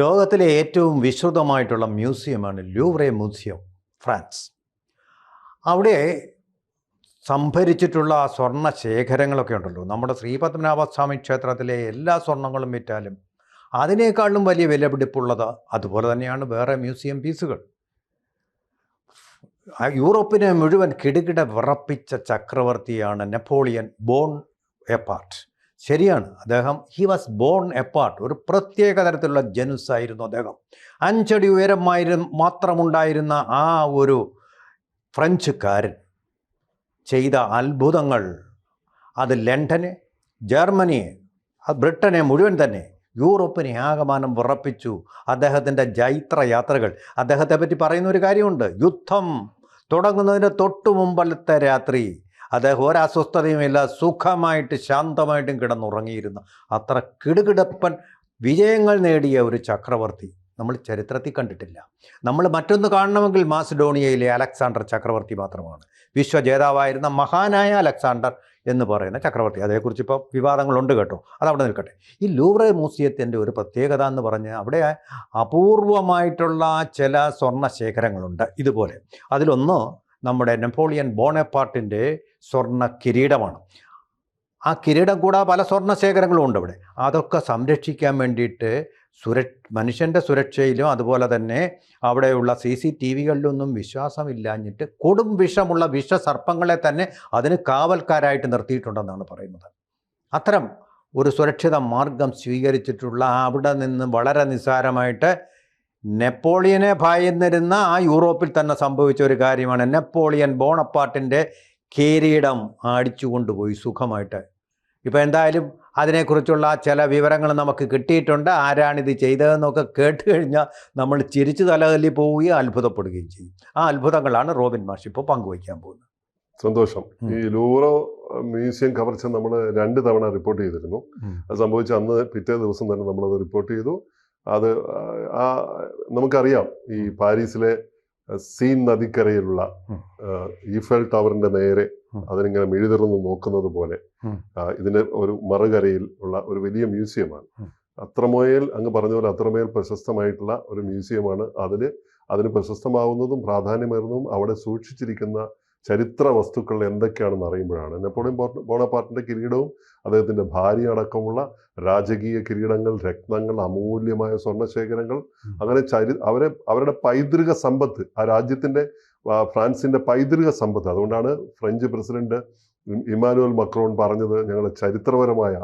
ലോകത്തിലെ ഏറ്റവും വിശ്രുതമായിട്ടുള്ള മ്യൂസിയമാണ് ലൂവ്രെ മ്യൂസിയം ഫ്രാൻസ്. അവിടെ സംഭരിച്ചിട്ടുള്ള സ്വർണ ശേഖരങ്ങളൊക്കെ ഉണ്ടല്ലോ. നമ്മുടെ ശ്രീപത്മനാഭസ്വാമി ക്ഷേത്രത്തിലെ എല്ലാ സ്വർണങ്ങളും വിറ്റാലും അതിനേക്കാളും വലിയ വിലപിടിപ്പുള്ളത് അതുപോലെ തന്നെയാണ് വേറെ മ്യൂസിയം പീസുകൾ. യൂറോപ്പിനെ മുഴുവൻ കിടുകിട വിറപ്പിച്ച ചക്രവർത്തിയാണ് നെപ്പോളിയൻ ബോൺ എപ്പാർട്ട്. ശരിയാണ്. അദ്ദേഹം ഹി വാസ് ബോൺ എപ്പാർട്ട് ഒരു പ്രത്യേക തരത്തിലുള്ള ജനുസ് ആയിരുന്നു അദ്ദേഹം. അഞ്ചടി ഉയരമായിരു മാത്രമുണ്ടായിരുന്ന ആ ഒരു ഫ്രഞ്ചുകാരൻ ചെയ്ത അത്ഭുതങ്ങൾ അത് ലണ്ടനെ ജർമ്മനിയെ ബ്രിട്ടനെ മുഴുവൻ തന്നെ യൂറോപ്പിനെ ആകമാനം വിറപ്പിച്ചു. അദ്ദേഹത്തിന്റെ ജൈത്ര യാത്രകൾ അദ്ദേഹത്തെ പറ്റി പറയുന്ന ഒരു കാര്യമുണ്ട്. യുദ്ധം തുടങ്ങുന്നതിന് തൊട്ടു മുമ്പലത്തെ രാത്രി അദ്ദേഹം ഒരസ്വസ്ഥതയുമില്ല സുഖമായിട്ട് ശാന്തമായിട്ടും കിടന്നുറങ്ങിയിരുന്നു. അത്ര കിടുകിടപ്പൻ വിജയങ്ങൾ നേടിയ ഒരു ചക്രവർത്തി നമ്മൾ ചരിത്രത്തിൽ കണ്ടിട്ടില്ല. നമ്മൾ മറ്റൊന്ന് കാണണമെങ്കിൽ മാസിഡോണിയയിലെ അലക്സാണ്ടർ ചക്രവർത്തി മാത്രമാണ്. വിശ്വജേതാവായിരുന്ന മഹാനായ അലക്സാണ്ടർ എന്ന് പറയുന്ന ചക്രവർത്തി. അതേക്കുറിച്ച് ഇപ്പോൾ വിവാദങ്ങളുണ്ട് കേട്ടോ. അതവിടെ നിൽക്കട്ടെ. ഈ ലൂവ്ര മ്യൂസിയത്തിന്റെ ഒരു പ്രത്യേകത എന്ന് പറഞ്ഞാൽ അവിടെ അപൂർവമായിട്ടുള്ള ചില സ്വർണ ശേഖരങ്ങളുണ്ട് ഇതുപോലെ. അതിലൊന്ന് നമ്മുടെ നെപ്പോളിയൻ ബോണപ്പാർട്ടിന്റെ സ്വർണ കിരീടമാണ്. ആ കിരീടം കൂടാതെ പല സ്വർണ ശേഖരങ്ങളും ഉണ്ട് അവിടെ. അതൊക്കെ സംരക്ഷിക്കാൻ വേണ്ടിയിട്ട് സുര മനുഷ്യന്റെ സുരക്ഷയിലും അതുപോലെ തന്നെ അവിടെയുള്ള സി സി ടി വികളിലൊന്നും വിശ്വാസമില്ലാഞ്ഞിട്ട് കൊടും വിഷമുള്ള വിഷസർപ്പങ്ങളെ തന്നെ അതിന് കാവൽക്കാരായിട്ട് നിർത്തിയിട്ടുണ്ടെന്നാണ് പറയുന്നത്. അത്തരം ഒരു സുരക്ഷിത മാർഗം സ്വീകരിച്ചിട്ടുള്ള അവിടെ നിന്ന് വളരെ നിസ്സാരമായിട്ട് നെപ്പോളിയനെ ഭയന്നിരുന്ന ആ യൂറോപ്പിൽ തന്നെ സംഭവിച്ച ഒരു കാര്യമാണ്. നെപ്പോളിയൻ ബോണപ്പാട്ടിന്റെ കിരീടം അടിച്ചു കൊണ്ടുപോയി സുഖമായിട്ട്. ഇപ്പോൾ എന്തായാലും അതിനെക്കുറിച്ചുള്ള ചില വിവരങ്ങൾ നമുക്ക് കിട്ടിയിട്ടുണ്ട്. ആരാണിത് ചെയ്തതെന്നൊക്കെ കേട്ട് കഴിഞ്ഞാൽ നമ്മൾ ചിരിച്ചു തലതല്ലി പോവുകയും അത്ഭുതപ്പെടുകയും ചെയ്യും. ആ അത്ഭുതങ്ങളാണ് റോബിൻ മാഷ് ഇപ്പോൾ പങ്കുവയ്ക്കാൻ പോകുന്നത്. സന്തോഷം. ഈ ലൂറോ മ്യൂസിയം കവർച്ച നമ്മൾ രണ്ട് തവണ റിപ്പോർട്ട് ചെയ്തിരുന്നു. അത് സംഭവിച്ച അന്ന് പിറ്റേ ദിവസം തന്നെ നമ്മളത് റിപ്പോർട്ട് ചെയ്തു. അത് ആ നമുക്കറിയാം ഈ പാരീസിലെ സീൻ നദിക്കരയിലുള്ള ഈഫൽ ടവറിന്റെ നേരെ. അതിനിങ്ങനെ മെഴുതിർന്ന് നോക്കുന്നത് പോലെ. ഇതിന്റെ ഒരു മറുകരയിൽ ഉള്ള ഒരു വലിയ മ്യൂസിയമാണ്. അത്രമേൽ അങ്ങ് പറഞ്ഞ പോലെ അത്രമേൽ പ്രശസ്തമായിട്ടുള്ള ഒരു മ്യൂസിയമാണ് അതിന് അതിന് പ്രശസ്തമാവുന്നതും പ്രാധാന്യമേറുന്നതും അവിടെ സൂക്ഷിച്ചിരിക്കുന്ന ചരിത്ര വസ്തുക്കൾ എന്തൊക്കെയാണെന്ന് അറിയുമ്പോഴാണ് നെപ്പോളിയൻ ബോണ- ബോണപ്പാർട്ടിന്റെ കിരീടവും അദ്ദേഹത്തിന്റെ ഭാര്യ അടക്കമുള്ള രാജകീയ കിരീടങ്ങൾ രത്നങ്ങൾ അമൂല്യമായ സ്വർണശേഖരങ്ങൾ. അങ്ങനെ ചരി അവരെ അവരുടെ പൈതൃക സമ്പത്ത് ആ രാജ്യത്തിന്റെ ഫ്രാൻസിന്റെ ഫ്രാൻസിന്റെ പൈതൃക സമ്പത്ത്. അതുകൊണ്ടാണ് ഫ്രഞ്ച് പ്രസിഡന്റ് ഇമാനുവൽ മക്രോൺ പറഞ്ഞത് ഞങ്ങളുടെ ചരിത്രപരമായ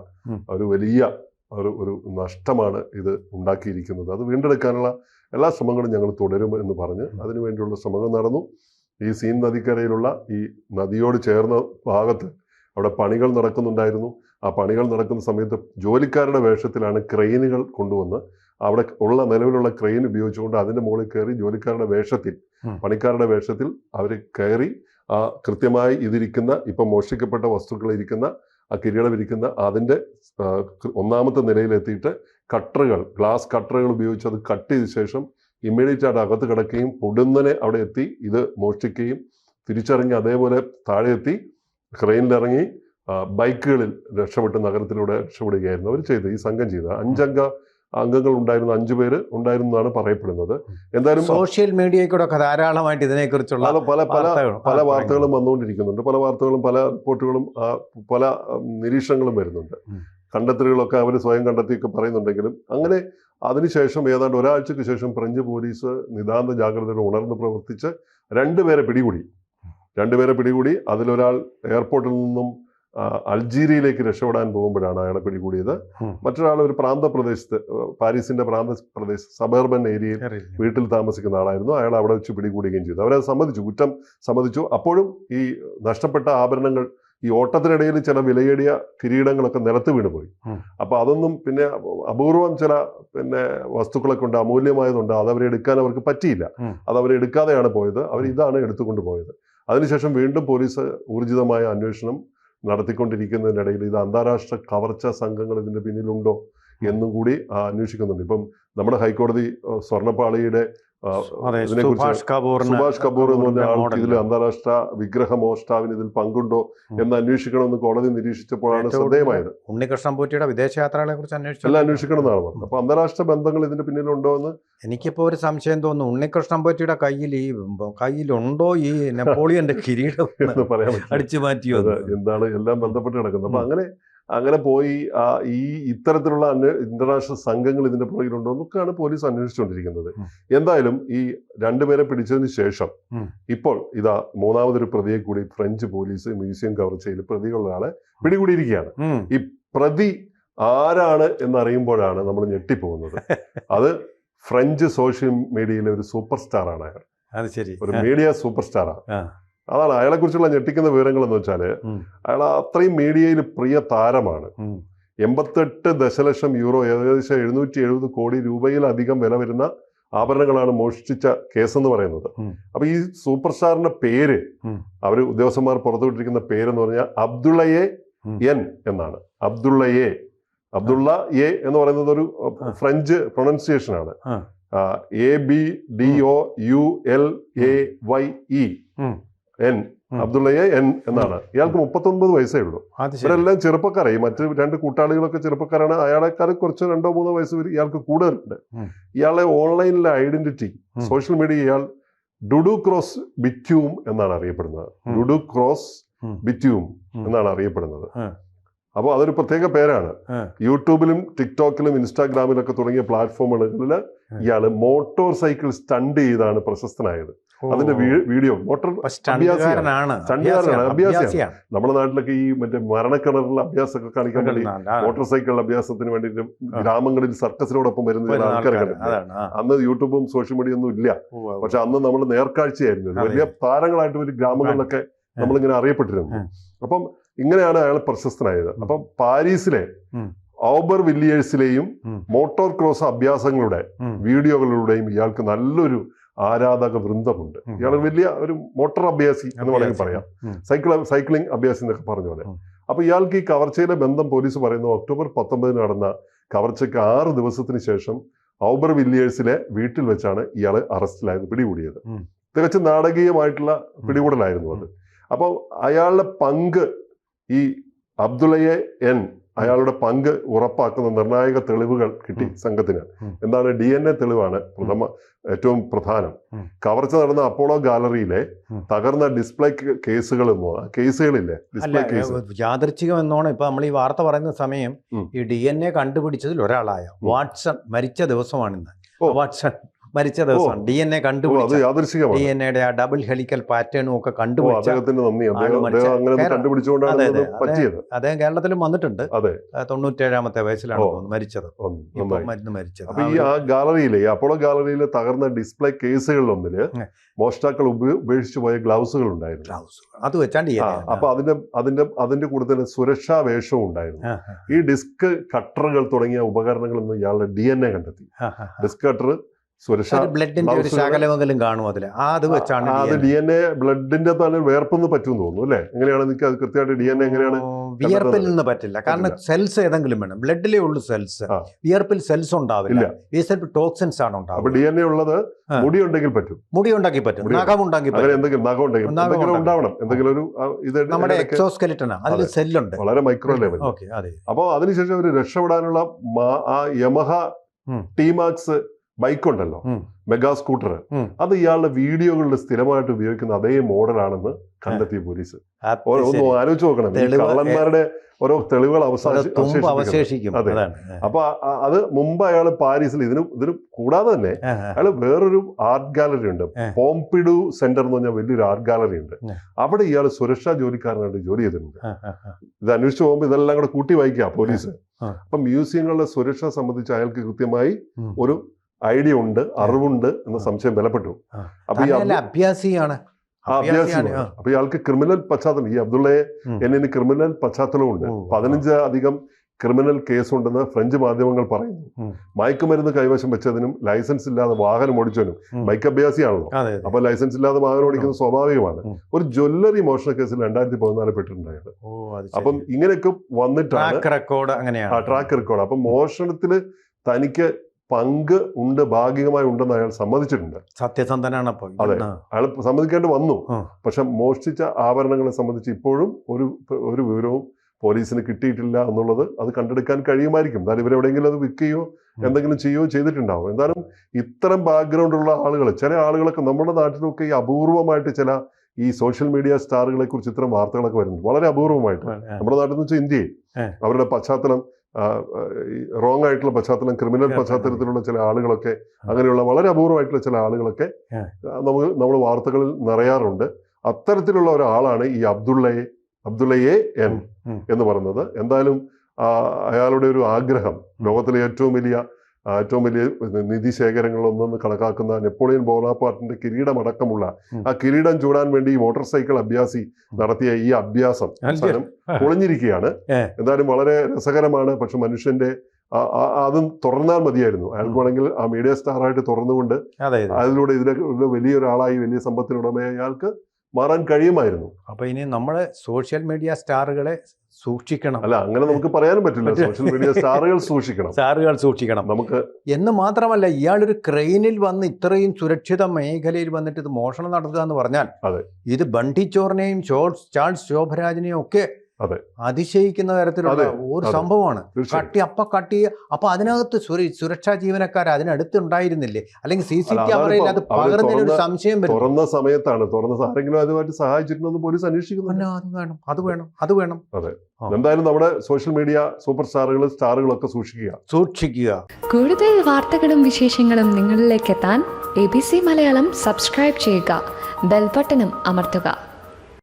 ഒരു വലിയ ഒരു ഒരു നഷ്ടമാണ് ഇത് ഉണ്ടാക്കിയിരിക്കുന്നത്. അത് വീണ്ടെടുക്കാനുള്ള എല്ലാ ശ്രമങ്ങളും ഞങ്ങൾ തുടരും എന്ന് പറഞ്ഞ് അതിനു അതിനുവേണ്ടിയുള്ള ശ്രമങ്ങൾ നടന്നു. ഈ സീൻ നദിക്കരയിലുള്ള ഈ നദിയോട് ചേർന്ന ഭാഗത്ത് അവിടെ പണികൾ നടക്കുന്നുണ്ടായിരുന്നു ആ പണികൾ നടക്കുന്ന സമയത്ത് ജോലിക്കാരുടെ വേഷത്തിലാണ് ക്രെയിനുകൾ കൊണ്ടുവന്ന് അവിടെ ഉള്ള നിലവിലുള്ള ക്രെയിൻ ഉപയോഗിച്ചുകൊണ്ട് അതിന്റെ മുകളിൽ കയറി ജോലിക്കാരുടെ വേഷത്തിൽ. പണിക്കാരുടെ വേഷത്തിൽ അവർ കയറി ആ കൃത്യമായി ഇതിരിക്കുന്ന ഇപ്പം മോഷ്ടിക്കപ്പെട്ട വസ്തുക്കൾ ഇരിക്കുന്ന ആ കിരീടം ഇരിക്കുന്ന കൃ- ഒന്നാമത്തെ നിലയിലെത്തിയിട്ട് കട്ടറുകൾ ഗ്ലാസ് കട്ടറുകൾ ഉപയോഗിച്ച് അത് കട്ട് ചെയ്ത ശേഷം ഇമ്മീഡിയറ്റ് ആയിട്ട് അകത്ത് കിടക്കുകയും പൊടുന്നനെ അവിടെ എത്തി ഇത് മോഷ്ടിക്കുകയും തിരിച്ചറിഞ്ഞ് അതേപോലെ താഴെ എത്തി ക്രെയിനിലിറങ്ങി ബൈക്കുകളിൽ രക്ഷപ്പെട്ട് നഗരത്തിലൂടെ രക്ഷപ്പെടുകയായിരുന്നു അവർ ചെയ്തത് ഈ സംഘം ചെയ്ത അഞ്ചംഗ അംഗങ്ങൾ ഉണ്ടായിരുന്ന അഞ്ചു പേര് ഉണ്ടായിരുന്നതാണ് പറയപ്പെടുന്നത്. എന്തായാലും സോഷ്യൽ മീഡിയയിൽ കൂടെ ഒക്കെ ധാരാളമായിട്ട് ഇതിനെക്കുറിച്ചുള്ള പല പല പല വാർത്തകളും വന്നുകൊണ്ടിരിക്കുന്നുണ്ട്. പല വാർത്തകളും പല റിപ്പോർട്ടുകളും പല നിരീക്ഷണങ്ങളും വരുന്നുണ്ട്. കണ്ടെത്തലുകളൊക്കെ അവർ സ്വയം കണ്ടെത്തിയൊക്കെ പറയുന്നുണ്ടെങ്കിലും അങ്ങനെ അതിനുശേഷം ഏതാണ്ട് ഒരാഴ്ചയ്ക്ക് ശേഷം ഫ്രഞ്ച് പോലീസ് നിതാന്ത ജാഗ്രതയോടെ ഉണർന്ന് പ്രവർത്തിച്ച് രണ്ടുപേരെ പിടികൂടി. രണ്ടുപേരെ പിടികൂടി. അതിലൊരാൾ എയർപോർട്ടിൽ നിന്നും അൾജീരിയയിലേക്ക് രക്ഷപ്പെടാൻ പോകുമ്പോഴാണ് അയാളെ പിടികൂടിയത്. മറ്റൊരാൾ ഒരു പ്രാന്ത പ്രദേശത്ത് പാരീസിന്റെ പ്രാന്ത പ്രദേശത്ത് സബർബൻ ഏരിയയിൽ വീട്ടിൽ താമസിക്കുന്ന ആളായിരുന്നു. അയാൾ അവിടെ വെച്ച് പിടികൂടുകയും ചെയ്തു. അവരത് സമ്മതിച്ചു. കുറ്റം സമ്മതിച്ചു. അപ്പോഴും ഈ നഷ്ടപ്പെട്ട ആഭരണങ്ങൾ ഈ ഓട്ടത്തിനിടയിൽ ചില വിലയേടിയ കിരീടങ്ങളൊക്കെ നിലത്ത് വീണുപോയി അപ്പോൾ അപ്പൊ അതൊന്നും പിന്നെ അപൂർവം ചില പിന്നെ വസ്തുക്കളൊക്കെ ഉണ്ട് അമൂല്യമായതുണ്ട് അത് അവരെ എടുക്കാൻ അവർക്ക് പറ്റിയില്ല. അത് അവരെ എടുക്കാതെയാണ് പോയത്. അവർ ഇതാണ് എടുത്തുകൊണ്ട് പോയത്. അതിനുശേഷം വീണ്ടും പോലീസ് ഊർജിതമായ അന്വേഷണം നടത്തിക്കൊണ്ടിരിക്കുന്നതിനിടയിൽ ഇത് അന്താരാഷ്ട്ര കവർച്ച സംഘങ്ങൾ ഇതിന്റെ പിന്നിലുണ്ടോ എന്നും കൂടി അന്വേഷിക്കുന്നുണ്ട്. ഇപ്പം നമ്മുടെ ഹൈക്കോടതി സ്വർണപ്പാളിയുടെ സ്വർണപ്പാളിയുടെ സുഭാഷ് കപൂർ എന്ന് പറഞ്ഞ ആൾക്ക് ഇതിൽ അന്താരാഷ്ട്ര വിഗ്രഹ മോഷ്ടാവിന് ഇതിൽ പങ്കുണ്ടോ എന്ന് അന്വേഷിക്കണമെന്ന് കോടതി നിരീക്ഷിച്ചപ്പോഴാണ് ശ്രദ്ധേയമായത്. ഉണ്ണികൃഷ്ണൻ പൂറ്റിയുടെ വിദേശയാത്രകളെ കുറിച്ച് അന്വേഷിച്ചു എല്ലാം അന്വേഷിക്കണം എന്നാണ് പറഞ്ഞത്. അപ്പൊ അന്താരാഷ്ട്ര ബന്ധങ്ങൾ ഇതിന്റെ പിന്നിലുണ്ടോ എന്ന് എനിക്കിപ്പോ ഒരു സംശയം തോന്നുന്നു. ഉണ്ണികൃഷ്ണൻ പൂറ്റിയുടെ കയ്യിൽ ഈ കയ്യിലുണ്ടോ ഈ നെപ്പോളിയന്റെ കിരീടം. അടിച്ചു മാറ്റിയോ എന്താണ് എല്ലാം ബന്ധപ്പെട്ട് കിടക്കുന്നത്. അപ്പൊ അങ്ങനെ അങ്ങനെ പോയി ഈ ഇത്തരത്തിലുള്ള ഇന്റർനാഷണൽ സംഘങ്ങൾ ഇതിന്റെ പുറകിലുണ്ടോ എന്നൊക്കെയാണ് പോലീസ് അന്വേഷിച്ചുകൊണ്ടിരിക്കുന്നത്. എന്തായാലും ഈ രണ്ടുപേരെ പിടിച്ചതിന് ശേഷം ഇപ്പോൾ ഇതാ മൂന്നാമതൊരു പ്രതിയെ കൂടി ഫ്രഞ്ച് പോലീസ് മ്യൂസിയം കവർച്ചയിൽ പ്രതികളുടെ ആളെ പിടികൂടിയിരിക്കുകയാണ്. ഈ പ്രതി ആരാണ് എന്നറിയുമ്പോഴാണ് നമ്മൾ ഞെട്ടിപ്പോകുന്നത്. അത് ഫ്രഞ്ച് സോഷ്യൽ മീഡിയയിലെ ഒരു സൂപ്പർ സ്റ്റാർ ആണ് അയാൾ ഒരു മീഡിയ സൂപ്പർ സ്റ്റാറാണ്. അതാണ് അയാളെ കുറിച്ചുള്ള ഞെട്ടിക്കുന്ന വിവരങ്ങൾ എന്ന് വെച്ചാൽ അയാൾ അത്രയും മീഡിയയിൽ പ്രിയ താരമാണ്. എൺപത്തെട്ട് ദശലക്ഷം യൂറോ ഏകദേശം എഴുന്നൂറ്റി എഴുപത് കോടി രൂപയിലധികം വില വരുന്ന ആഭരണങ്ങളാണ് മോഷ്ടിച്ച കേസ് എന്ന് പറയുന്നത്. അപ്പൊ ഈ സൂപ്പർ സ്റ്റാറിന്റെ പേര് അവർ അവർ ഉദ്യോഗസ്ഥന്മാർ പുറത്തുവിട്ടിരിക്കുന്ന എന്ന് പറഞ്ഞാൽ അബ്ദുള്ളയെ എൻ എന്നാണ്. അബ്ദുള്ളയെ. അബ്ദുള്ള എ എന്ന് പറയുന്നത് ഒരു ഫ്രഞ്ച് പ്രൊണൗൺസിയേഷൻ ആണ് A B D O U L A Y E. N. അബ്ദുള്ളയെ N എന്നാണ്. ഇയാൾക്ക് മുപ്പത്തൊൻപത് വയസ്സേ ഉള്ളൂ. ഇവരെല്ലാം ചെറുപ്പക്കാരായി. മറ്റ് രണ്ട് കൂട്ടാളികളൊക്കെ ചെറുപ്പക്കാരാണ്. അയാളെക്കാൾ കുറച്ച് രണ്ടോ മൂന്നോ വയസ്സ് വരെ ഇയാൾക്ക് കൂടുതലുണ്ട്. ഇയാളെ ഓൺലൈനിലെ ഐഡന്റിറ്റി സോഷ്യൽ മീഡിയ ഇയാൾ ഡുഡു ക്രോസ് ബിറ്റ്യൂം എന്നാണ് അറിയപ്പെടുന്നത്. ഡുഡു ക്രോസ് ബിറ്റ്യൂം എന്നാണ് അറിയപ്പെടുന്നത്. അപ്പോൾ അതൊരു പ്രത്യേക പേരാണ്. യൂട്യൂബിലും ടിക്ടോക്കിലും ഇൻസ്റ്റാഗ്രാമിലൊക്കെ തുടങ്ങിയ പ്ലാറ്റ്ഫോമുകളിൽ ഇയാൾ മോട്ടോർ സൈക്കിൾ സ്റ്റണ്ട് ചെയ്താണ് പ്രശസ്തനായത്. അതിന്റെ വീഡിയോ മോട്ടോർ അഭ്യാസിയാണ്. അഭ്യാസിയാണ്. നമ്മുടെ നാട്ടിലൊക്കെ ഈ മറ്റേ മരണക്കിണറിലെ അഭ്യാസമൊക്കെ കാണിക്കാൻ വേണ്ടി മോട്ടോർ സൈക്കിൾ അഭ്യാസത്തിന് വേണ്ടിയിട്ട് ഗ്രാമങ്ങളിൽ സർക്കസിനോടൊപ്പം വരുന്ന ചില വരുന്ന ആൾക്കാരെ. അതാണ് അന്ന് യൂട്യൂബും സോഷ്യൽ മീഡിയ ഒന്നും ഇല്ല. പക്ഷെ അന്ന് നമ്മൾ നേർക്കാഴ്ചയായിരുന്നു. വലിയ താരങ്ങളായിട്ട് ഒരു ഗ്രാമങ്ങളിലൊക്കെ നമ്മളിങ്ങനെ അറിയപ്പെട്ടിരുന്നു. അപ്പം ഇങ്ങനെയാണ് അയാൾ പ്രശസ്തനായത്. അപ്പം പാരീസിലെ. ഔബർ വില്ലിയേഴ്സിലെയും. മോട്ടോർ ക്രോസ് അഭ്യാസങ്ങളുടെ വീഡിയോകളിലൂടെയും ഇയാൾക്ക് നല്ലൊരു ആരാധക വൃന്ദമുണ്ട്. ഇയാൾ വലിയ ഒരു മോട്ടോർ അഭ്യാസി എന്ന് വേണമെങ്കിൽ പറയാം. സൈക്കിൾ സൈക്ലിംഗ് അഭ്യാസി എന്നൊക്കെ പറഞ്ഞ പോലെ. അപ്പൊ ഇയാൾക്ക് ഈ കവർച്ചയിലെ ബന്ധം പോലീസ് പറയുന്നു. ഒക്ടോബർ പത്തൊമ്പതിന് നടന്ന കവർച്ചയ്ക്ക് ആറ് ദിവസത്തിന് ശേഷം ഔബർ വില്ലിയേഴ്സിലെ വീട്ടിൽ വെച്ചാണ് ഇയാൾ അറസ്റ്റിലായത് പിടികൂടിയത്. തികച്ചും നാടകീയമായിട്ടുള്ള പിടികൂടലായിരുന്നു അത്. അപ്പോൾ അയാളുടെ പങ്ക് ഈ അബ്ദുള്ളയെ എൻ അയാളുടെ പങ്ക് ഉറപ്പാക്കുന്ന നിർണായക തെളിവുകൾ കിട്ടി. സംഘത്തിന്. എന്താണ് ഡി എൻ എ തെളിവാണ് പ്രഥമ ഏറ്റവും പ്രധാനം. കവർച്ച നടന്ന അപ്പോളോ ഗാലറിയിലെ. തകർന്ന ഡിസ്പ്ലേ കേസുകളും കേസുകളില്ലേ? Display case. യാദൃച്ഛികം എന്നോണം ഇപ്പൊ നമ്മൾ ഈ വാർത്ത പറയുന്ന സമയം ഈ ഡി എൻ എ കണ്ടുപിടിച്ചതിൽ ഒരാളായ വാട്സൺ മരിച്ച ദിവസമാണിന്ന്. വാട്സൺ മരിച്ച ദിവസം ഡി എൻ എ കണ്ടുപിടിച്ചു ഡി എൻ എയുടെ ആ ഡബിൾ ഹെലിക്കൽ പാറ്റേണും ഒക്കെ കണ്ടുപിടിച്ചു അദ്ദേഹം കേരളത്തിലും വന്നിട്ടുണ്ട്. തൊണ്ണൂറ്റേഴാമത്തെ വയസ്സിലാണ് മരിച്ചത്. മരുന്ന് മരിച്ചത്. ഈ ആ ഗാലറിയിലെ അപ്പോളോ ഗാലറിയിലെ തകർന്ന ഡിസ്പ്ലേ കേസുകളിലൊന്നിൽ. മോഷ്ടാക്കൾ ഉപ- ഉപേക്ഷിച്ചു പോയ ഗ്ലൗസുകൾ ഉണ്ടായിരുന്നു. അത് വെച്ചാണ്ട് അപ്പൊ അതിന്റെ അതിന്റെ അതിന്റെ കൂടെ തന്നെ സുരക്ഷാ വേഷവും ഉണ്ടായിരുന്നു. ഈ ഡിസ്ക് കട്ടറുകൾ തുടങ്ങിയ ഉപകരണങ്ങളൊന്നും ഇയാളുടെ ഡി എൻ എ കണ്ടെത്തി. ഡിസ്ക് കട്ടർ സുരക്ഷാ ബ്ലഡിന്റെ ഒരു ശകലമെങ്കിലും കാണും അതിൽ. ആ അത് വെച്ചാണ് അത് ഡി എൻ എ ബ്ലഡിന്റെ തന്നെ വേർപ്പെന്ന് പറ്റും തോന്നുന്നു അല്ലേ? എങ്ങനെയാണ് എനിക്ക് അത് കൃത്യമായിട്ട് ഡി എൻ എ എങ്ങനെയാണ് വിയർപ്പിൽ നിന്ന് പറ്റില്ല. കാരണം സെൽസ് ഏതെങ്കിലും വേണം. ബ്ലഡിലേ ഉള്ളൂ സെൽസ്. വിയർപ്പിൽ സെൽസ് ഉണ്ടാവില്ല. ഇല്ല. വിയർപ്പിൽ ടോക്സിൻസ് ആണ് ഉണ്ടാവുക. ഡി എൻ എ ഉള്ളത്. മുടി ഉണ്ടെങ്കിൽ പറ്റും. മുടി ഉണ്ടാക്കി പറ്റും നഖം ഉണ്ടാക്കി എന്തെങ്കിലും നഖം ഉണ്ടെങ്കിൽ എന്തെങ്കിലും ഉണ്ടാവണം. എന്തെങ്കിലും ഒരു ഇത് നമ്മുടെ ഇടയ്ക്ക് എക്സോസ്കെലിറ്റനാ. അതിൽ അതെ. സെല്ലുണ്ട്. വളരെ മൈക്രോ ലെവൽ അപ്പോൾ അതിനുശേഷം ഒരു രക്ഷപ്പെടാനുള്ള ആ യമഹ ടിമാക്സ് ബൈക്ക് ഉണ്ടല്ലോ മെഗാ സ്കൂട്ടർ. അത് ഇയാളുടെ വീഡിയോകളിൽ സ്ഥിരമായിട്ട് ഉപയോഗിക്കുന്ന അതേ മോഡലാണെന്ന് കണ്ടെത്തി പോലീസ്. ഒന്ന് ആലോചിച്ച് നോക്കണം. കള്ളന്മാരുടെ ഓരോ തെളിവുകൾ അവസാനിക്കും അതെ. അപ്പൊ അത് മുമ്പ് അയാൾ പാരീസിൽ ഇതിന് ഇതിന് കൂടാതെ തന്നെ. അയാൾ വേറൊരു ആർട്ട് ഗാലറി ഉണ്ട്. പോംപിഡു സെന്റർ എന്ന് പറഞ്ഞാൽ വലിയൊരു ആർട്ട് ഗാലറി ഉണ്ട്. അവിടെ ഇയാൾ സുരക്ഷാ ജോലിക്കാരനായിട്ട് ജോലി ചെയ്തിട്ടുണ്ട്. ഇത് അന്വേഷിച്ച് പോകുമ്പോൾ ഇതെല്ലാം കൂടെ കൂട്ടി വായിക്കുക പോലീസ്. അപ്പൊ മ്യൂസിയങ്ങളുടെ സുരക്ഷ സംബന്ധിച്ച് അയാൾക്ക് കൃത്യമായി ഒരു ഐഡിയ ഉണ്ട് അറിവുണ്ട് എന്ന സംശയം ബലപ്പെട്ടു. അപ്പൊ ഈ അഭ്യാസിയാണ്. അപ്പൊ ഇയാൾക്ക് ക്രിമിനൽ പശ്ചാത്തലം ഈ അബ്ദുള്ളയെ എന്നെ ക്രിമിനൽ പശ്ചാത്തലമുണ്ട് പതിനഞ്ച് അധികം ക്രിമിനൽ കേസുണ്ടെന്ന് ഫ്രഞ്ച് മാധ്യമങ്ങൾ പറയുന്നു. മയക്കുമരുന്ന് കൈവശം വെച്ചതിനും ലൈസൻസ് ഇല്ലാതെ വാഹനം ഓടിച്ചതിനും മൈക്ക് ബൈക്ക് അഭ്യാസിയാണല്ലോ അപ്പൊ ലൈസൻസ് ഇല്ലാതെ വാഹനം ഓടിക്കുന്നത് സ്വാഭാവികമാണ്. ഒരു ജ്വല്ലറി മോഷണ കേസിൽ രണ്ടായിരത്തി പതിനാല് പെട്ടിട്ടുണ്ടായത് ഓ അപ്പം ഇങ്ങനെയൊക്കെ വന്നിട്ടാണ് ട്രാക്ക് റെക്കോർഡ് അങ്ങനെയാണ്. Track record. അപ്പൊ മോഷണത്തിൽ തനിക്ക് പങ്ക് ഉണ്ട് ഭാഗികമായി ഉണ്ടെന്ന് അയാൾ സമ്മതിച്ചിട്ടുണ്ട്. സത്യസന്ധനാണ് അപ്പോൾ അതെ. അയാൾ സമ്മതിക്കേണ്ടി വന്നു. പക്ഷെ മോഷ്ടിച്ച ആഭരണങ്ങളെ സംബന്ധിച്ച് ഇപ്പോഴും ഒരു ഒരു വിവരവും പോലീസിന് കിട്ടിയിട്ടില്ല എന്നുള്ളത് അത് കണ്ടെടുക്കാൻ കഴിയുമായിരിക്കും. എന്തായാലും ഇവരെവിടെയെങ്കിലും അത് വിൽക്കുകയോ എന്തെങ്കിലും ചെയ്യുകയോ ചെയ്തിട്ടുണ്ടാവും. എന്തായാലും ഇത്തരം ബാക്ക്ഗ്രൗണ്ട് ഉള്ള ആളുകൾ ചില ആളുകളൊക്കെ നമ്മുടെ നാട്ടിലൊക്കെ ഈ അപൂർവമായിട്ട് ചില ഈ സോഷ്യൽ മീഡിയ സ്റ്റാറുകളെ കുറിച്ച് ഇത്തരം വാർത്തകളൊക്കെ വരുന്നുണ്ട്. വളരെ അപൂർവമായിട്ട്. നമ്മുടെ നാട്ടിൽ നിന്ന് വെച്ചാൽ ഇന്ത്യയിൽ അവരുടെ പശ്ചാത്തലം റോങ് ആയിട്ടുള്ള പശ്ചാത്തലം ക്രിമിനൽ പശ്ചാത്തലത്തിലുള്ള ചില ആളുകളൊക്കെ അങ്ങനെയുള്ള വളരെ അപൂർവമായിട്ടുള്ള ചില ആളുകളൊക്കെ. നമുക്ക് നമ്മൾ വാർത്തകളിൽ നിറയാറുണ്ട്. അത്തരത്തിലുള്ള ഒരാളാണ് ഈ അബ്ദുള്ളയെ അബ്ദുള്ളയെ എൻ എന്ന് പറയുന്നത്. എന്തായാലും അയാളുടെ ഒരു ആഗ്രഹം ലോകത്തിലെ ഏറ്റവും വലിയ ഏറ്റവും വലിയ നിധി ശേഖരങ്ങളൊന്നെന്ന് കണക്കാക്കുന്ന നെപ്പോളിയൻ ബോണാപ്പാർട്ടിന്റെ കിരീടമടക്കമുള്ള. ആ കിരീടം ചൂടാൻ വേണ്ടി ഈ മോട്ടോർ സൈക്കിൾ അഭ്യാസി നടത്തിയ ഈ അഭ്യാസം പൊളിഞ്ഞിരിക്കുകയാണ്. എന്തായാലും വളരെ രസകരമാണ്. പക്ഷെ മനുഷ്യന്റെ അതും തുറന്നാൽ മതിയായിരുന്നു. അയാൾക്ക് വേണമെങ്കിൽ ആ മീഡിയ സ്റ്റാറായിട്ട് തുറന്നുകൊണ്ട് അതെ അതെ. അതിലൂടെ ഇതിലൊക്കെ വലിയൊരാളായി വലിയ സമ്പത്തിനുടമയായി അയാൾക്ക് മാറാൻ കഴിയുമായിരുന്നു അപ്പൊ ഇനി നമ്മൾ സോഷ്യൽ മീഡിയ സ്റ്റാറുകളെ സൂക്ഷിക്കണം അല്ല അങ്ങനെ നമുക്ക് പറയാനും പറ്റില്ല. സോഷ്യൽ മീഡിയ സ്റ്റാറുകൾ സൂക്ഷിക്കണം സ്റ്റാറുകൾ സൂക്ഷിക്കണം നമുക്ക് എന്ന് മാത്രമല്ല ഇയാളൊരു ക്രെയിനിൽ വന്ന് ഇത്രയും സുരക്ഷിത മേഖലയിൽ വന്നിട്ട് ഇത് മോഷണം നടത്തുക എന്ന് പറഞ്ഞാൽ അതെ. ഇത് ബണ്ടിച്ചോറിനെയും ചാൾസ് ചാൾസ് ശോഭരാജിനെയും ഒക്കെ. അതിശയിക്കുന്ന തരത്തിലുള്ള ഒരു സംഭവമാണ്. കട്ടി അപ്പ കട്ടി അപ്പൊ അതിനകത്ത് സുരക്ഷാ ജീവനക്കാർ അതിനടുത്ത് ഉണ്ടായിരുന്നില്ലേ അല്ലെങ്കിൽ സി സി ക്യാമറയിൽ അത് അതാണിപ്പോ പകർന്നതിന് ഒരു സംശയം വരും. തുറന്ന സമയത്താണ്. തുറന്ന ആരെങ്കിലും അതുമായിട്ട് സഹായിച്ചിട്ടുണ്ടെന്ന് പോലീസ് അന്വേഷിക്കുന്നുണ്ട്. പിന്നെ അത് വേണം അത് വേണം അത് വേണം. അതെ. എന്തായാലും നമ്മുടെ സോഷ്യൽ മീഡിയ സൂപ്പർ സ്റ്റാറുകൾ സ്റ്റാറുകളൊക്കെ സൂക്ഷിക്കുക. സൂക്ഷിക്കുക. കൂടുതൽ വാർത്തകളും വിശേഷങ്ങളും നിങ്ങളിലേക്ക് എത്താൻ A B C Malayalam subscribe ചെയ്യുക. ബെൽബട്ടനും അമർത്തുക.